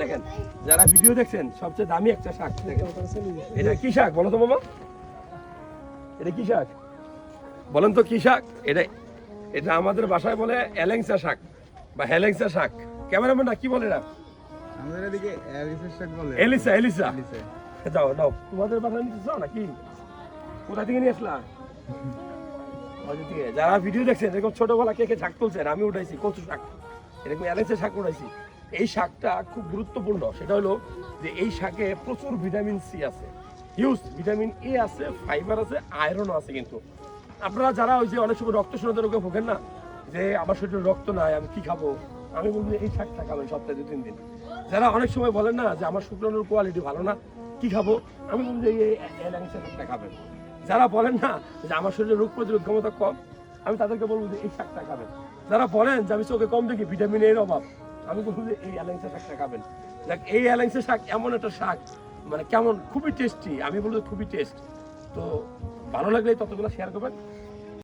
দেখেন যারা ভিডিও দেখছেন সবচেয়ে দামি একটা শাক দেখেন। এটা কি শাক বলো তো মামা এটা কি শাক? বলেন তো কি শাক? এটা এটা আমাদের বাসায় বলে এলেংসা শাক বা হেলেংসা শাক। ক্যামেরাম্যান না কি বলে এটা? আমাদের এদিকে অ্যালিসের শাক বলে। Elisa Elisa Elisa. যাও নাও তোমাদের বাসায় নিতে চাও নাকি? কোথা থেকে নিয়ে আসলা? যারা ভিডিও দেখছেন এরকম ছোটবেলা কে কে শাক তুলছেন আমি উঠাইছি কচু শাক। এরকম এলাচে শাক উঠাইছি। এই শাকটা খুব গুরুত্বপূর্ণ। সেটা হলো যে এই শাকে প্রচুর ভিটামিন সি আছে। হিউজ ভিটামিন এ আছে ফাইবার আছে আয়রন আছে কিন্তু। আপনারা যারা ওই যে অনেক সময় রক্ত শূন্যতা রোগে ভোগেন না, যে আমার শরীরে রক্ত নাই, আমি কি খাব? আমি বলব এই শাকটা খাবেন সপ্তাহে দু তিন দিন। যারা অনেক সময় বলেন না যে আমার শুক্রাণুর কোয়ালিটি ভালো না, কি খাব? আমি বলব যে এই এলাংসা শাকটা খাবেন। যারা বলেন না যে আমার শরীরে রোগ প্রতিরোধ ক্ষমতা কম, আমি তাদেরকে বলব যে এই শাকটা খাবেন। যারা বলেন যে আমি চোখে কম দেখি, ভিটামিন এর অভাব আমি বলব যে এই অ্যালাইন্সের শাকটা খাবেন। দেখ, এই অ্যালাইন্সের শাক এমন একটা শাক মানে কেমন, খুবই টেস্টি আমি বলব খুবই টেস্ট তো ভালো লাগলে ততগুলো শেয়ার করবেন।